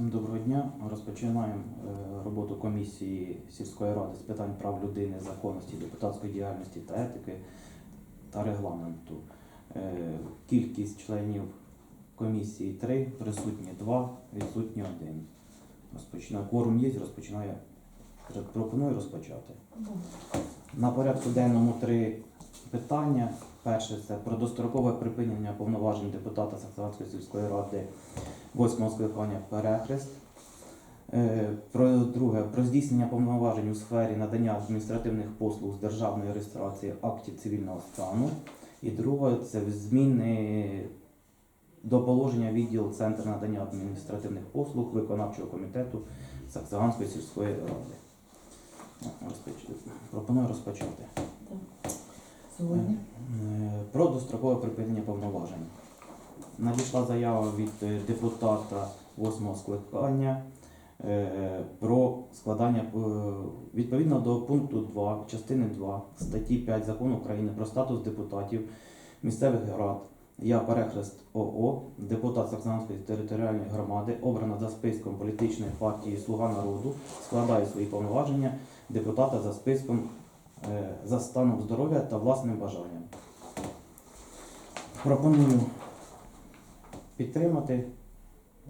Всім доброго дня. Розпочинаємо е, роботу комісії сільської ради з питань прав людини, законності, депутатської діяльності та етики та регламенту. Е, Кількість членів комісії 3, присутні 2, відсутні 1. Розпочинаю. Кворум є, розпочинаю. Пропоную розпочати. На порядку денному три питання. Перше це про дострокове припинення повноважень депутата Саксанської сільської ради восьмого скликання перехрест. Е, Про друге про здійснення повноважень у сфері надання адміністративних послуг з державної реєстрації актів цивільного стану. І друге це зміни до положення відділ Центр надання адміністративних послуг виконавчого комітету Саксаганської сільської ради. Розпоч- Пропоную розпочати. Сьогодні. Е, Про дострокове припинення повноважень. Надійшла заява від е, депутата восьмого скликання е, про складання відповідно до пункту 2 частини 2 статті 5 закону України про статус депутатів місцевих рад. Я перехрест ОО, депутат Саксанської територіальної громади, обрана за списком політичної партії Слуга народу, складаю свої повноваження депутата за списком за станом здоров'я та власним бажанням. Пропоную підтримати.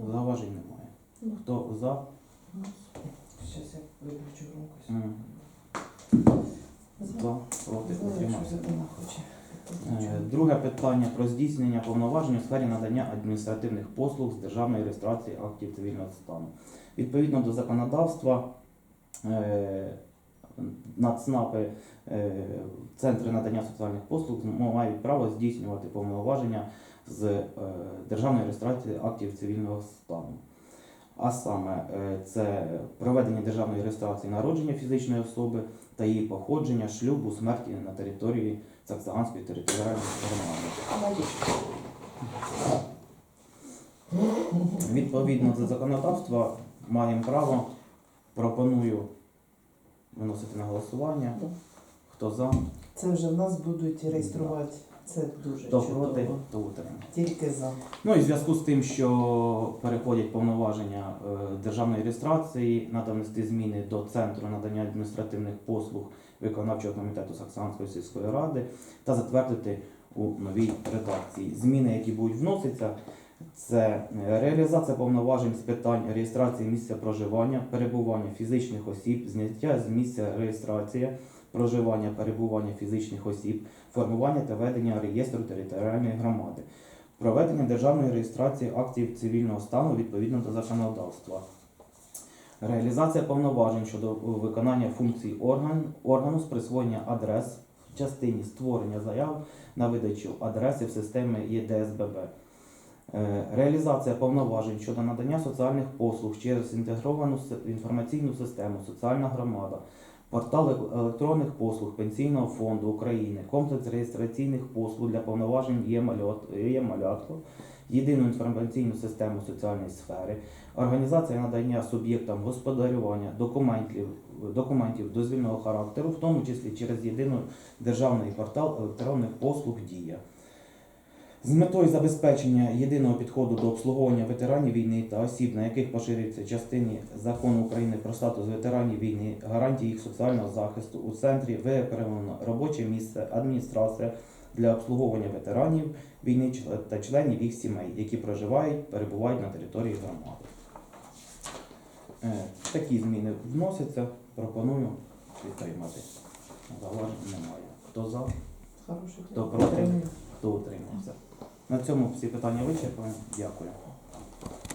Зауважень немає. Ну. Хто за? Зараз я виключу громкость. За, проти, утримався. Е, Друге питання про здійснення повноважень у сфері надання адміністративних послуг з державної реєстрації актів цивільного стану. Відповідно до законодавства, е, нацнапи, е, центри надання соціальних послуг мають право здійснювати повноваження з е, державної реєстрації актів цивільного стану. А саме е, це проведення державної реєстрації народження фізичної особи та її походження, шлюбу, смерті на території Саксаганської територіальної громади. Відповідно до законодавства маємо право, пропоную виносити на голосування. Хто за, Це вже в нас будуть реєструвати. Це дуже хто чудово. проти, то утримав. Тільки за. Ну і в зв'язку з тим, що переходять повноваження е, державної реєстрації, треба внести зміни до центру надання адміністративних послуг виконавчого комітету Саксанської сільської ради та затвердити у новій редакції. Зміни, які будуть вноситися, це е, реалізація повноважень з питань реєстрації місця проживання, перебування фізичних осіб, зняття з місця реєстрації, проживання, перебування фізичних осіб, формування та ведення реєстру територіальної громади, проведення державної реєстрації актів цивільного стану відповідно до законодавства. Реалізація повноважень щодо виконання функцій орган, органу з присвоєння адрес в частині створення заяв на видачу адреси в системі ЄДСББ. Е, Реалізація повноважень щодо надання соціальних послуг через інтегровану інформаційну систему Соціальна громада, портал електронних послуг Пенсійного фонду України, комплекс реєстраційних послуг для повноважень «Є-малят- «Є-малятко», єдину інформаційну систему соціальної сфери, організація надання суб'єктам господарювання документів, документів дозвільного характеру, в тому числі через єдиний державний портал електронних послуг Дія. З метою забезпечення єдиного підходу до обслуговування ветеранів війни та осіб, на яких поширюється частині закону України про статус ветеранів війни, гарантії їх соціального захисту у центрі виокремлено робоче місце, адміністрація для обслуговування ветеранів війни та членів їх сімей, які проживають, перебувають на території громади. Е, Такі зміни вносяться. Пропоную підтримати. Зауважень немає. Хто за, Хто проти? Хто утримався. На цьому всі питання вичерпаємо. Дякую.